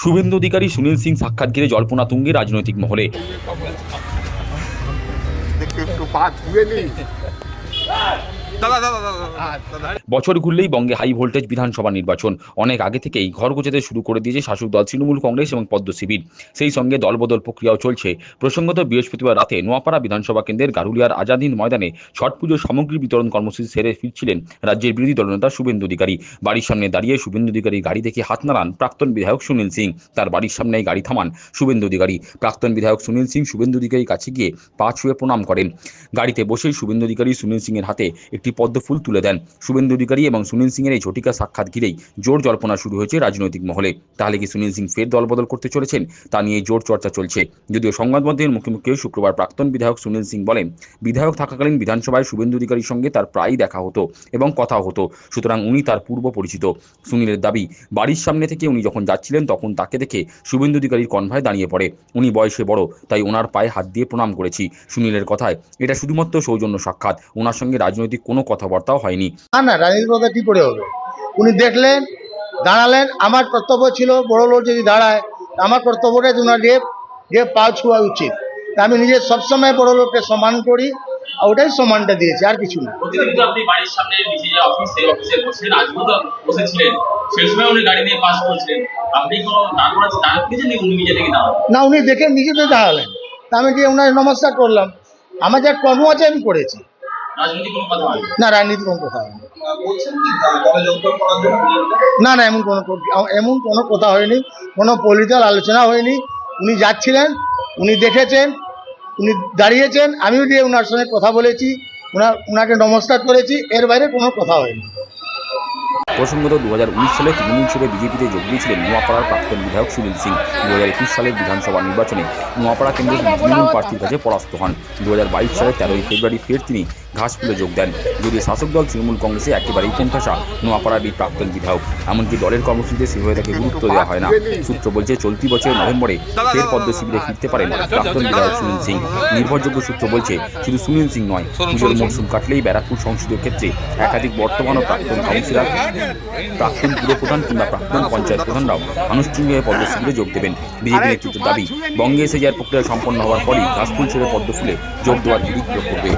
শুভেন্দু অধিকারী সুনীল সিং সাক্ষাৎ ঘিরে জল্পনা তুঙ্গে রাজনৈতিক মহলে। দাদা দাদা দাদা দাদা। বছর ঘুরলেই বঙ্গে হাই ভোল্টেজ বিধানসভা নির্বাচন। অনেক আগে থেকেই ঘর গোছাতে শুরু করে দিয়েছে শাসক দল তৃণমূল কংগ্রেস এবং পদ্ম শিবির। সেই সঙ্গে দলবদল প্রক্রিয়াও চলছে। প্রসঙ্গত বৃহস্পতিবার রাতে নোয়াপাড়া বিধানসভা কেন্দ্রের গারুলিয়ার আজাদিন ময়দানে ছট পুজোর সামগ্রী বিতরণ কর্মসূচি সেরে ফিরছিলেন রাজ্যের বিরোধী দলনেতা শুভেন্দু অধিকারী। বাড়ির সামনে দাঁড়িয়ে শুভেন্দু অধিকারীর গাড়ি দেখে হাত নাড়ান প্রাক্তন বিধায়ক সুনীল সিং। তার বাড়ির সামনেই গাড়ি থামান শুভেন্দু অধিকারী। প্রাক্তন বিধায়ক সুনীল সিং শুভেন্দু অধিকারীর কাছে গিয়ে পা ছুঁয়ে প্রণাম করেন। গাড়িতে বসেই শুভেন্দু অধিকারী সুনীল সিংয়ের হাতে একটি পদ্ম ফুল তুলে দেন। শুভেন্দু অধিকারী এবং সুনীল সিংয়ের এই ঝটিকা সাক্ষাৎ ঘিরেই জোর জল্পনা শুরু হয়েছে রাজনৈতিক মহলে। তাহলে কি সুনীল সিং ফের দলবদল করতে চলেছেন? তা নিয়ে জোর চর্চা চলছে। যদিও সংবাদমাধ্যমের মুখে মুখে শুক্রবার প্রাক্তন বিধায়ক সুনীল সিং বলেন, বিধায়ক থাকাকালীন বিধানসভায় শুভেন্দু অধিকারীর সঙ্গে তার প্রায়ই দেখা হতো এবং কথা হতো। সুতরাং উনি তার পূর্ব পরিচিত। সুনীলের দাবি, বাড়ির সামনে থেকে উনি যখন যাচ্ছিলেন তখন তাকে দেখে শুভেন্দু অধিকারীর কনভায় দাঁড়িয়ে পড়ে। উনি বয়সে বড়, তাই ওনার পায়ে হাত দিয়ে প্রণাম করেছি। সুনীলের কথায়, এটা শুধুমাত্র সৌজন্য সাক্ষাৎ। ওনার সঙ্গে রাজনৈতিক কোনো কথাবার্তাও হয়নি। না না রাজনীতির কথা কি করে হবে? উনি দেখলেন দাঁড়ালেন আমার কর্তব্য ছিল বড় লোক যদি দাঁড়ায় আমার কর্তব্যটা ওনার দিয়ে দিয়ে পা ছোঁয়া উচিত। তা আমি নিজে সবসময় বড় লোককে সম্মান করি আর ওটাই সম্মানটা দিয়েছি আর কিছু না। যে না উনি দেখে নিজেতে দাঁড়ালেন। তা আমি গিয়ে ওনার নমস্কার করলাম? আমার যা কর্ম আছে আমি করেছি। না রাজনীতি কোনো কথা হয়নি। না না এমন কোনো এমন কোনো কথা হয়নি। কোনো পলিটিক্যাল আলোচনা হয়নি। উনি যাচ্ছিলেন উনি দেখেছেন উনি দাঁড়িয়েছেন আমিও দিয়ে ওনার সঙ্গে কথা বলেছি ওনার ওনাকে নমস্কার করেছি এর বাইরে কোনো কথা হয়নি। প্রসঙ্গত দু হাজার উনিশ সালে তৃণমূল ছেড়ে বিজেপিতে যোগ দিয়েছিলেন নোয়াপাড়ার প্রাক্তন বিধায়ক সুনীল সিং। দু হাজার একুশ সালের বিধানসভা নির্বাচনে নোয়াপাড়া কেন্দ্রের তৃণমূল প্রার্থীর কাছে পরাস্ত হন। দু সালের তেরোই ফেব্রুয়ারি ফের তিনি ঘাসফুলে যোগ দেন। যদিও শাসক দল তৃণমূল কংগ্রেসে একেবারেই কোণঠাসা নোয়াপাড়ার এই প্রাক্তন বিধায়ক। এমনকি দলের কর্মসূচিতে সেভাবে তাকে গুরুত্ব দেওয়া হয় না। সূত্র বলছে, চলতি বছরের নভেম্বরে ফের পদ্ম শিবিরে ফিরতে পারেন প্রাক্তন বিধায়ক সুনীল সিং। নির্ভরযোগ্য সূত্র বলছে, শুধু সুনীল সিং নয়, পুজোর মরশুম কাটলেই ব্যারাকপুর সংসদীয় ক্ষেত্রে একাধিক বর্তমান ও প্রাক্তন কাউন্সিলর, প্রাক্তন পুরপ্রধান কিংবা প্রাক্তন পঞ্চায়েত প্রধানরাও আনুষ্ঠানিকভাবে পদ্ম শিবিরে যোগ দেবেন। বিজেপি নেতৃত্বের দাবি, বঙ্গে এসে যাওয়ার প্রক্রিয়া সম্পন্ন হওয়ার পরই ঘাসফুল ছেড়ে পদ্ম ফুলে যোগ দেওয়ার হিড়িক করবে